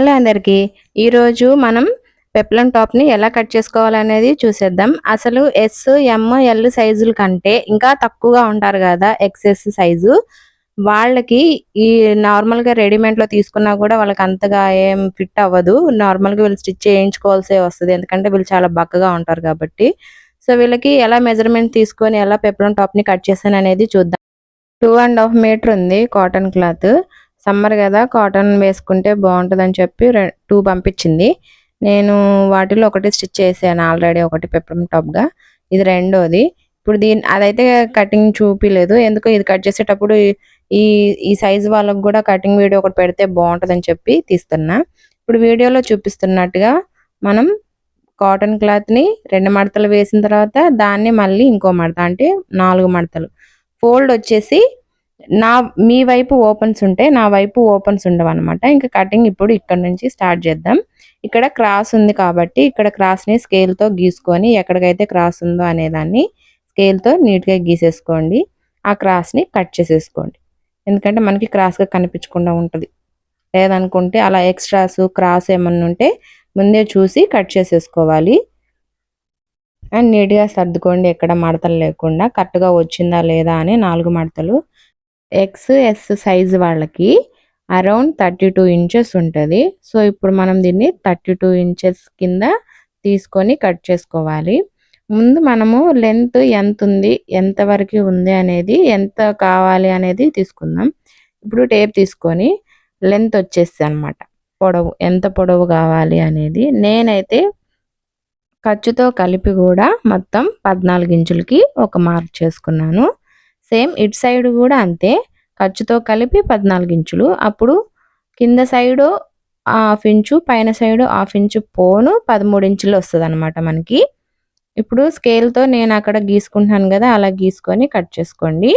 Hello అందరికీ. ఈరోజు మనం పెప్లం టాప్ని ఎలా కట్ చేసుకోవాలనేది చూసేద్దాం. అసలు ఎస్ ఎమ్ ఎల్ సైజుల కంటే ఇంకా తక్కువగా ఉంటారు కదా ఎక్సెస్ సైజు. వాళ్ళకి ఈ నార్మల్గా రెడీమేడ్లో తీసుకున్నా కూడా వాళ్ళకి అంతగా ఏం ఫిట్ అవ్వదు. నార్మల్గా వీళ్ళు స్టిచ్ చేయించుకోవాల్సి వస్తుంది. ఎందుకంటే వీళ్ళు చాలా బక్కగా ఉంటారు కాబట్టి. సో వీళ్ళకి ఎలా మెజర్మెంట్ తీసుకొని ఎలా పెప్లం టాప్ని కట్ చేశాను అనేది చూద్దాం టూ అండ్ హాఫ్ మీటర్ ఉంది కాటన్ క్లాత్ సమ్మర్ కదా కాటన్ వేసుకుంటే బాగుంటుందని చెప్పి టూ పంపించింది. నేను వాటిలో ఒకటి స్టిచ్ చేశాను ఆల్రెడీ ఒకటి పెప్పరం టాప్గా. ఇది రెండోది. ఇప్పుడు దీని అదైతే కటింగ్ చూపిలేదు. ఎందుకు ఇది కట్ చేసేటప్పుడు ఈ ఈ సైజు వాళ్ళకు కూడా కటింగ్ వీడియో ఒకటి పెడితే బాగుంటుందని చెప్పి తీస్తున్నా. ఇప్పుడు వీడియోలో చూపిస్తున్నట్టుగా మనం కాటన్ క్లాత్ని రెండు మడతలు వేసిన తర్వాత దాన్ని మళ్ళీ ఇంకో మడత అంటే నాలుగు మడతలు. ఫోల్డ్ వచ్చేసి నా మీ వైపు ఓపెన్స్ ఉంటే నా వైపు ఓపెన్స్ ఉండవు అనమాట ఇంకా కటింగ్ ఇప్పుడు ఇక్కడ నుంచి స్టార్ట్ చేద్దాం. ఇక్కడ క్రాస్ ఉంది కాబట్టి ఇక్కడ క్రాస్ని స్కేల్తో గీసుకొని ఎక్కడికైతే క్రాస్ ఉందో అనేదాన్ని స్కేల్తో నీట్గా గీసేసుకోండి. ఆ క్రాస్ని కట్ చేసేసుకోండి. ఎందుకంటే మనకి క్రాస్గా కనిపించకుండా ఉంటుంది. లేదనుకుంటే అలా ఎక్స్ట్రాస్ క్రాస్ ఏమన్నా ఉంటే ముందే చూసి కట్ చేసేసుకోవాలి. అండ్ నీట్గా సర్దుకోండి. ఎక్కడ మడతలు లేకుండా కరెక్ట్గా వచ్చిందా లేదా అని నాలుగు మడతలు ఎక్స్ ఎస్ సైజ్ వాళ్ళకి అరౌండ్ థర్టీ టూ ఇంచెస్ ఉంటుంది. సో ఇప్పుడు మనం దీన్ని థర్టీ టూ ఇంచెస్ కింద తీసుకొని కట్ చేసుకోవాలి. ముందు మనము లెంత్ ఎంత ఉంది ఎంత వరకు ఉంది అనేది ఎంత కావాలి అనేది తీసుకుందాం. ఇప్పుడు టేప్ తీసుకొని లెంత్ వచ్చేసి అనమాట పొడవు ఎంత పొడవు కావాలి అనేది. నేనైతే ఖర్చుతో కలిపి కూడా మొత్తం పద్నాలుగు ఇంచులకి ఒక మార్క్ చేసుకున్నాను. సేమ్ ఇటు సైడ్ కూడా అంతే. ఖర్చుతో కలిపి పద్నాలుగు ఇంచులు. అప్పుడు కింద సైడు హాఫ్ ఇంచు పైన సైడు హాఫ్ ఇంచు పోను పదమూడు ఇంచులు వస్తుంది అనమాట మనకి. ఇప్పుడు స్కేల్తో నేను అక్కడ గీసుకుంటున్నాను కదా అలా గీసుకొని కట్ చేసుకోండి.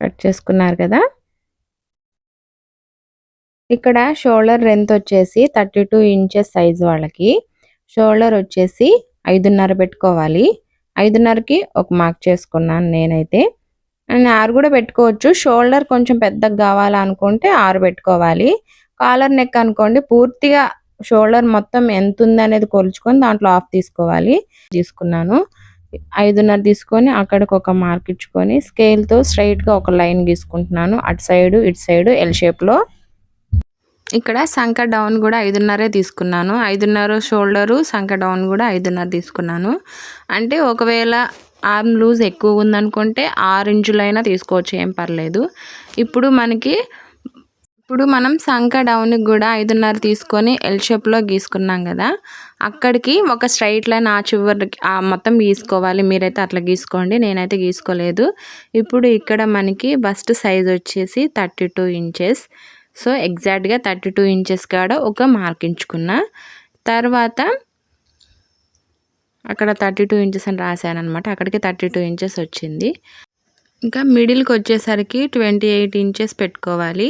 కట్ చేసుకున్నారు కదా. ఇక్కడ షోల్డర్ లెంత్ వచ్చేసి థర్టీ టూ ఇంచెస్ సైజ్ వాళ్ళకి. షోల్డర్ వచ్చేసి ఐదున్నర పెట్టుకోవాలి. ఐదున్నరకి ఒక మార్క్ చేసుకున్నాను నేనైతే. అండ్ ఆరు కూడా పెట్టుకోవచ్చు. షోల్డర్ కొంచెం పెద్దగా కావాలనుకుంటే ఆరు పెట్టుకోవాలి. కాలర్ నెక్ అనుకోండి పూర్తిగా షోల్డర్ మొత్తం ఎంత ఉందనేది కొలుచుకొని దాంట్లో ఆఫ్ తీసుకోవాలి. తీసుకున్నాను. ఐదున్నర తీసుకొని అక్కడికి ఒక మార్క్ ఇచ్చుకొని స్కేల్తో స్ట్రైట్గా ఒక లైన్ గీసుకుంటున్నాను. అటు సైడు ఇటు సైడు ఎల్ షేప్లో. ఇక్కడ సంక డౌన్ కూడా ఐదున్నరే తీసుకున్నాను. ఐదున్నర షోల్డరు సంక డౌన్ కూడా ఐదున్నర తీసుకున్నాను. అంటే ఒకవేళ ఆర్మ్ లూజ్ ఎక్కువగా ఉందనుకుంటే ఆరు ఇంచులైనా తీసుకోవచ్చు ఏం పర్లేదు. ఇప్పుడు మనకి ఇప్పుడు మనం సంక డౌన్కి కూడా ఐదున్నర తీసుకొని ఎల్ షేప్లో గీసుకున్నాం కదా అక్కడికి ఒక స్ట్రైట్ లైన్ ఆ చివరికి మొత్తం గీసుకోవాలి. మీరైతే అట్లా గీసుకోండి నేనైతే గీసుకోలేదు. ఇప్పుడు ఇక్కడ మనకి బస్ట్ సైజ్ వచ్చేసి థర్టీ టూ ఇంచెస్ సో ఎగ్జాక్ట్గా థర్టీ టూ ఇంచెస్ కాడ ఒక మార్క్ ఎంచుకున్నా. తర్వాత అక్కడ థర్టీ టూ ఇంచెస్ అని రాశాను అనమాట అక్కడికి థర్టీ టూ ఇంచెస్ వచ్చింది. ఇంకా మిడిల్కి వచ్చేసరికి ట్వంటీ ఎయిట్ ఇంచెస్ పెట్టుకోవాలి.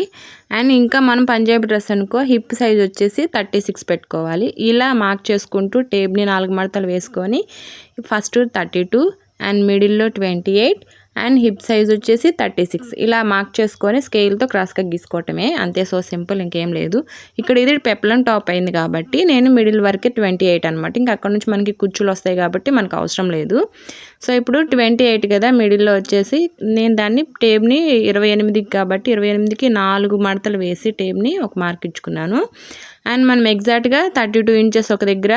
అండ్ ఇంకా మనం పంజాబీ డ్రెస్ అనుకో హిప్ సైజ్ వచ్చేసి థర్టీ సిక్స్ పెట్టుకోవాలి. ఇలా మార్క్ చేసుకుంటూ టేప్ని నాలుగు మడతలు వేసుకొని ఫస్ట్ థర్టీ టూ అండ్ మిడిల్లో twenty eight and hip size వచ్చేసి థర్టీ సిక్స్. ఇలా మార్క్ చేసుకొని స్కేల్తో క్రాస్గా గీసుకోవటమే. అంతే సో సింపుల్ ఇంకేం లేదు. ఇక్కడ ఇది పెప్లం టాప్ అయింది కాబట్టి నేను మిడిల్ వరకే ట్వంటీ ఎయిట్ అనమాట ఇంకా అక్కడ నుంచి మనకి కుచ్చులు వస్తాయి కాబట్టి మనకు అవసరం లేదు. సో ఇప్పుడు ట్వంటీ ఎయిట్ కదా మిడిల్లో వచ్చేసి నేను దాన్ని టేప్ని ఇరవై ఎనిమిదికి కాబట్టి ఇరవై ఎనిమిదికి నాలుగు మడతలు వేసి టేప్ని ఒక మార్క్ ఇచ్చుకున్నాను. అండ్ మనం ఎగ్జాక్ట్గా థర్టీ టూ ఇంచెస్ ఒక దగ్గర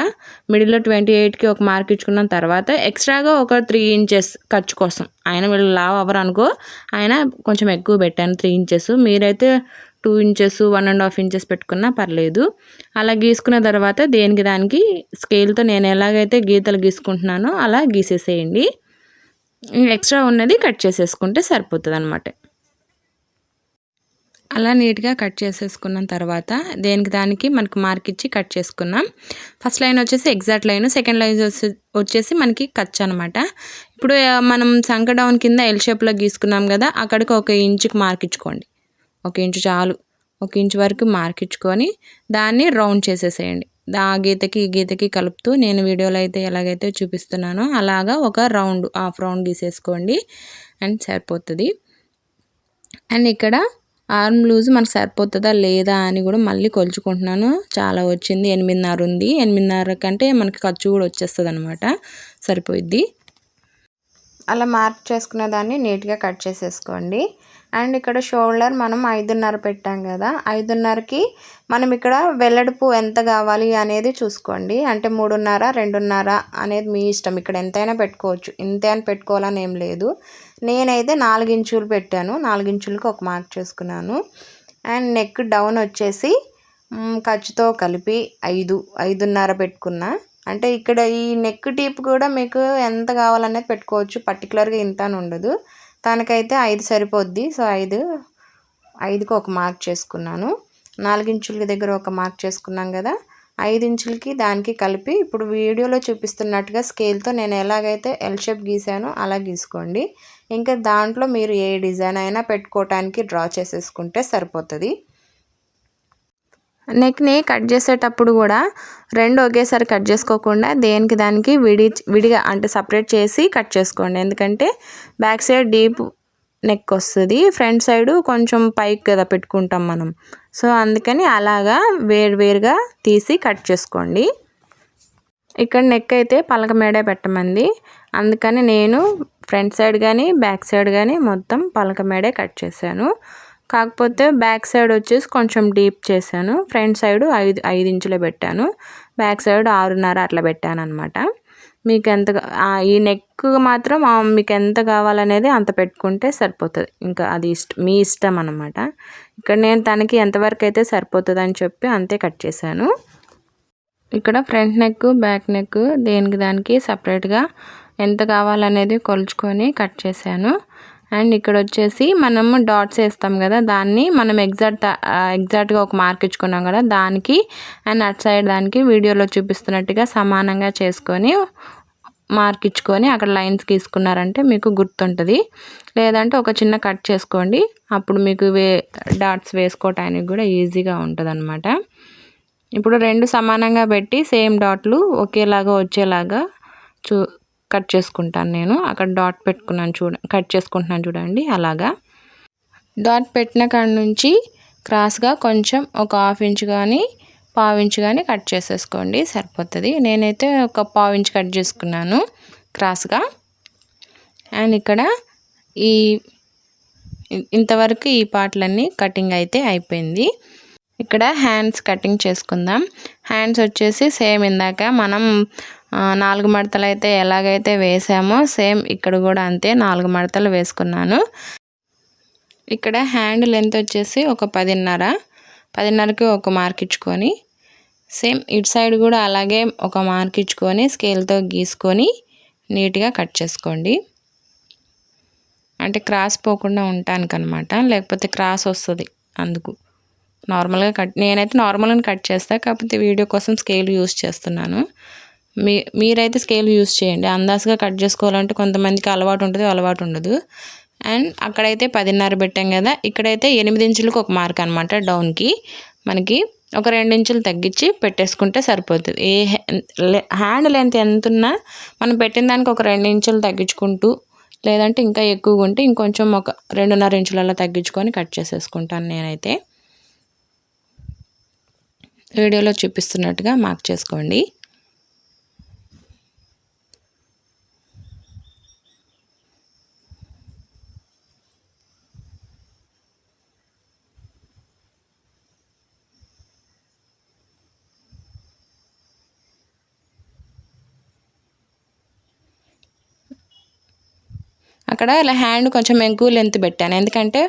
మిడిల్లో ట్వంటీ ఎయిట్కి ఒక మార్క్ ఇచ్చుకున్న తర్వాత ఎక్స్ట్రాగా ఒక త్రీ ఇంచెస్ ఖర్చు కోసం. ఆయన వీళ్ళు లావ్ అవ్వరు అనుకో ఆయన కొంచెం ఎక్కువ పెట్టాను త్రీ ఇంచెస్. మీరైతే two inches one and half inches పెట్టుకున్నా పర్లేదు. అలా గీసుకున్న తర్వాత దేనికి దానికి స్కేల్తో నేను ఎలాగైతే గీతలు గీసుకుంటున్నానో అలా గీసేసేయండి. ఎక్స్ట్రా ఉన్నది కట్ చేసేసుకుంటే సరిపోతుంది అనమాట అలా నీట్గా కట్ చేసేసుకున్న తర్వాత దేనికి దానికి మనకి మార్క్ ఇచ్చి కట్ చేసుకున్నాం. ఫస్ట్ లైన్ వచ్చేసి ఎగ్జాక్ట్ లైన్ సెకండ్ లైన్ వచ్చేసి మనకి కచ్ అనమాట ఇప్పుడు మనం సంక డౌన్ కింద ఎల్ షేప్లో గీసుకున్నాం కదా అక్కడికి ఒక ఇంచుకి మార్క్ ఇచ్చుకోండి. ఒక ఇంచు చాలు. ఒక ఇంచు వరకు మార్క్ ఇచ్చుకొని దాన్ని రౌండ్ చేసేసేయండి. ఆ గీతకి ఈ గీతకి కలుపుతూ నేను వీడియోలో అయితే ఎలాగైతే చూపిస్తున్నానో అలాగా ఒక రౌండ్ హాఫ్ రౌండ్ గీసేసుకోండి. అండ్ సరిపోతుంది. అండ్ ఇక్కడ ఆర్మ్ లూజ్ మనకు సరిపోతుందా లేదా అని కూడా మళ్ళీ కొలుచుకుంటున్నాను. చాలా వచ్చింది ఎనిమిదిన్నర ఉంది. ఎనిమిదిన్నర కంటే మనకి ఖర్చు కూడా వచ్చేస్తుంది అనమాట సరిపోయిద్ది. అలా మార్క్ చేసుకునే దాన్ని నీట్గా కట్ చేసేసుకోండి. అండ్ ఇక్కడ షోల్డర్ మనం ఐదున్నర పెట్టాం కదా. ఐదున్నరకి మనం ఇక్కడ వెల్లడిపు ఎంత కావాలి అనేది చూసుకోండి. అంటే మూడున్నర రెండున్నర అనేది మీ ఇష్టం. ఇక్కడ ఎంతైనా పెట్టుకోవచ్చు. ఇంతే అని పెట్టుకోవాలని ఏం లేదు. నేనైతే నాలుగించులు పెట్టాను. నాలుగించులకి ఒక మార్క్ చేసుకున్నాను. అండ్ నెక్ డౌన్ వచ్చేసి ఖర్చుతో కలిపి ఐదు ఐదున్నర పెట్టుకున్నా. అంటే ఇక్కడ ఈ నెక్ టీప్ కూడా మీకు ఎంత కావాలనేది పెట్టుకోవచ్చు. పర్టికులర్గా ఇంత అని ఉండదు. తనకైతే ఐదు సరిపోద్ది. సో ఐదు ఐదుకి ఒక మార్క్ చేసుకున్నాను. నాలుగించులకి దగ్గర ఒక మార్క్ చేసుకున్నాం కదా. ఐదు ఇంచులకి దానికి కలిపి ఇప్పుడు వీడియోలో చూపిస్తున్నట్టుగా స్కేల్తో నేను ఎలాగైతే ఎల్ షేప్ గీసానో అలా గీసుకోండి. ఇంకా దాంట్లో మీరు ఏ డిజైన్ అయినా పెట్టుకోవటానికి డ్రా చేసేసుకుంటే సరిపోతుంది. నెక్ని కట్ చేసేటప్పుడు కూడా రెండు ఒకేసారి కట్ చేసుకోకుండా దేనికి దానికి విడి విడిగా అంటే సపరేట్ చేసి కట్ చేసుకోండి. ఎందుకంటే బ్యాక్ సైడ్ డీప్ నెక్ వస్తుంది ఫ్రంట్ సైడ్ కొంచెం పైకి కదా పెట్టుకుంటాం మనం. సో అందుకని అలాగా వేరు వేరుగా తీసి కట్ చేసుకోండి. ఇక్కడ నెక్ అయితే పలక మేడే పెట్టమంది. అందుకని నేను ఫ్రంట్ సైడ్ కానీ బ్యాక్ సైడ్ కానీ మొత్తం పలక మేడే కట్ చేశాను. కాకపోతే బ్యాక్ సైడ్ వచ్చేసి కొంచెం డీప్ చేశాను. ఫ్రంట్ సైడ్ ఐదు ఐదు ఇంచులు పెట్టాను. బ్యాక్ సైడ్ ఆరున్నర అట్లా పెట్టాను అనమాట మీకు ఎంత ఈ నెక్ మాత్రం మీకు ఎంత కావాలనేది అంత పెట్టుకుంటే సరిపోతుంది. ఇంకా అది ఇష్టం మీ ఇష్టం అనమాట ఇక్కడ నేను తనకి ఎంతవరకు అయితే సరిపోతుంది అని చెప్పి అంతే కట్ చేశాను. ఇక్కడ ఫ్రంట్ నెక్ బ్యాక్ నెక్ దేనికి దానికి సపరేట్గా ఎంత కావాలనేది కొలుచుకొని కట్ చేశాను. అండ్ ఇక్కడ వచ్చేసి మనము డాట్స్ వేస్తాం కదా దాన్ని మనం ఎగ్జాక్ట్ ఎగ్జాక్ట్గా ఒక మార్క్ ఇచ్చుకున్నాం కదా దానికి అండ్ అట్ సైడ్ దానికి వీడియోలో చూపిస్తున్నట్టుగా సమానంగా చేసుకొని మార్క్ ఇచ్చుకొని అక్కడ లైన్స్ గీసుకున్నారంటే మీకు గుర్తుంటుంది. లేదంటే ఒక చిన్న కట్ చేసుకోండి అప్పుడు మీకు వే డాట్స్ వేసుకోవటానికి కూడా ఈజీగా ఉంటుంది ఇప్పుడు రెండు సమానంగా పెట్టి సేమ్ డాట్లు ఒకేలాగా వచ్చేలాగా చూ కట్ చేసుకుంటాను నేను. అక్కడ డాట్ పెట్టుకున్నాను చూడ కట్ చేసుకుంటున్నాను చూడండి అలాగా. డాట్ పెట్టిన కాడ నుంచి క్రాస్గా కొంచెం ఒక హాఫ్ ఇంచ్ కానీ పావు ఇంచ్ కానీ కట్ చేసేసుకోండి సరిపోతుంది. నేనైతే ఒక పావు ఇంచ్ కట్ చేసుకున్నాను క్రాస్గా అండ్ ఇక్కడ ఈ ఇంతవరకు ఈ పార్ట్లన్నీ కటింగ్ అయితే అయిపోయింది. ఇక్కడ హ్యాండ్స్ కటింగ్ చేసుకుందాం. హ్యాండ్స్ వచ్చేసి సేమ్ ఇందాక మనం నాలుగు మడతలు అయితే ఎలాగైతే వేసామో సేమ్ ఇక్కడ కూడా అంతే నాలుగు మడతలు వేసుకున్నాను. ఇక్కడ హ్యాండ్ లెంత్ వచ్చేసి ఒక పదిన్నర పదిన్నరకి ఒక మార్క్ ఇచ్చుకొని సేమ్ ఇటు సైడ్ కూడా అలాగే ఒక మార్క్ ఇచ్చుకొని స్కేల్తో గీసుకొని నీట్గా కట్ చేసుకోండి. అంటే క్రాస్ పోకుండా అనమాట లేకపోతే క్రాస్ వస్తుంది అందుకు. నార్మల్గా కట్ నేనైతే నార్మల్గా కట్ చేస్తాను కాకపోతే వీడియో కోసం స్కేల్ యూస్ చేస్తున్నాను. మీ మీరైతే స్కేల్ యూస్ చేయండి. అందాజుగా కట్ చేసుకోవాలంటే కొంతమందికి అలవాటు ఉంటుంది అలవాటు ఉండదు. అండ్ అక్కడైతే పదిన్నర పెట్టాం కదా ఇక్కడైతే ఎనిమిది ఇంచులకు ఒక మార్క్ అనమాట డౌన్కి మనకి ఒక రెండు ఇంచులు తగ్గించి పెట్టేసుకుంటే సరిపోతుంది. ఏ హ్యాండ్ లెంత్ ఎంత ఉన్నా మనం పెట్టిన దానికి ఒక రెండు ఇంచులు తగ్గించుకుంటూ లేదంటే ఇంకా ఎక్కువగా ఉంటే ఇంకొంచెం ఒక రెండున్నర ఇంచులలో తగ్గించుకొని కట్ చేసేసుకుంటాను నేనైతే. వీడియోలో చూపిస్తున్నట్టుగా మార్క్ చేసుకోండి. అక్కడ ఇలా హ్యాండ్ కొంచెం ఎక్కువ లెంత్ పెట్టాను. ఎందుకంటే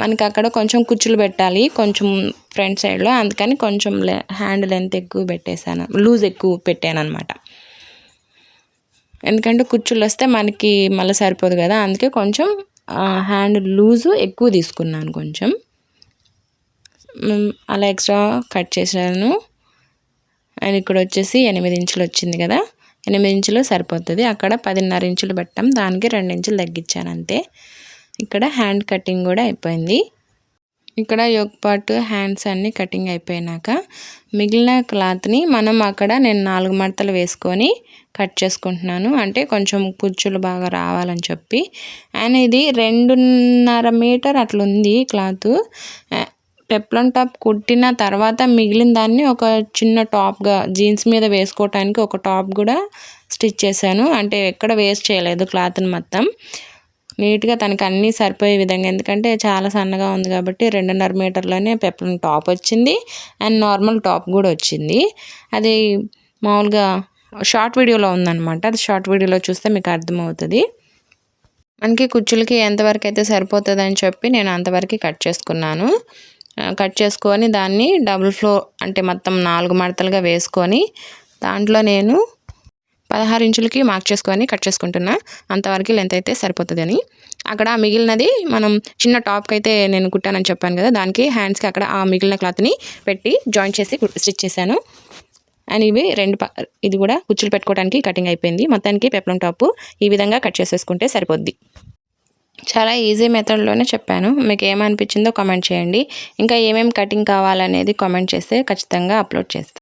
మనకి అక్కడ కొంచెం కుచ్చులు పెట్టాలి కొంచెం ఫ్రంట్ సైడ్లో. అందుకని కొంచెం హ్యాండ్ లెంత్ ఎక్కువ పెట్టేశాను. లూజ్ ఎక్కువ పెట్టాను అనమాట ఎందుకంటే కుచ్చులు వస్తే మనకి మళ్ళీ సరిపోదు కదా. అందుకే కొంచెం హ్యాండ్ లూజు ఎక్కువ తీసుకున్నాను కొంచెం. అలా ఎక్స్ట్రా కట్ చేసాను అండ్ ఇక్కడ వచ్చేసి ఎనిమిది ఇంచులు వచ్చింది కదా. ఎనిమిది ఇంచులు సరిపోతుంది. అక్కడ పదిన్నర ఇంచులు పెట్టాం. దానికి రెండు ఇంచులు తగ్గించాను అంతే. ఇక్కడ హ్యాండ్ కటింగ్ కూడా అయిపోయింది. ఇక్కడ యోగ్ పార్ట్ హ్యాండ్స్ అన్నీ కటింగ్ అయిపోయినాక మిగిలిన క్లాత్ని మనం అక్కడ నేను నాలుగు మడతలు వేసుకొని కట్ చేసుకుంటున్నాను. అంటే కొంచెం కుచ్చులు బాగా రావాలని చెప్పి. అండ్ ఇది రెండున్నర మీటర్ అట్లుంది క్లాత్. పెప్లం టాప్ కుట్టిన తర్వాత మిగిలిన దాన్ని ఒక చిన్న టాప్గా జీన్స్ మీద వేసుకోవటానికి ఒక టాప్ కూడా స్టిచ్ చేశాను. అంటే ఎక్కడ వేస్ట్ చేయలేదు క్లాత్ని మొత్తం. నీట్గా తనకు అన్నీ సరిపోయే విధంగా ఎందుకంటే చాలా సన్నగా ఉంది కాబట్టి రెండున్నర మీటర్లోనే పెప్లం టాప్ వచ్చింది. అండ్ నార్మల్ టాప్ కూడా వచ్చింది. అది మామూలుగా షార్ట్ వీడియోలో ఉందన్నమాట. అది షార్ట్ వీడియోలో చూస్తే మీకు అర్థమవుతుంది. మనకి కుచ్చులకి ఎంతవరకు అయితే సరిపోతుంది అని చెప్పి నేను అంతవరకు కట్ చేసుకున్నాను. కట్ చేసుకొని దాన్ని డబుల్ ఫ్లో అంటే మొత్తం నాలుగు మడతలుగా వేసుకొని దాంట్లో నేను పదహారు ఇంచులకి మార్క్ చేసుకొని కట్ చేసుకుంటున్నా. అంతవరకు లెంత్ అయితే సరిపోతుంది అని అక్కడ మిగిలినది మనం చిన్న టాప్కి అయితే నేను కుట్టానని చెప్పాను కదా దానికి హ్యాండ్స్కి అక్కడ ఆ మిగిలిన క్లాత్ని పెట్టి జాయిన్ చేసి స్టిచ్ చేశాను. అండ్ ఇవి రెండు ఇది కూడా కుచ్చులు పెట్టుకోవడానికి కటింగ్ అయిపోయింది. మొత్తానికి పెప్లం టాపు ఈ విధంగా కట్ చేసేసుకుంటే సరిపోద్ది. చాలా ఈజీ మెథడ్లోనే చెప్పాను. మీకు ఏమనిపించిందో కామెంట్ చేయండి. ఇంకా ఏమేమి కటింగ్ కావాలనేది కామెంట్ చేస్తే ఖచ్చితంగా అప్లోడ్ చేస్తాను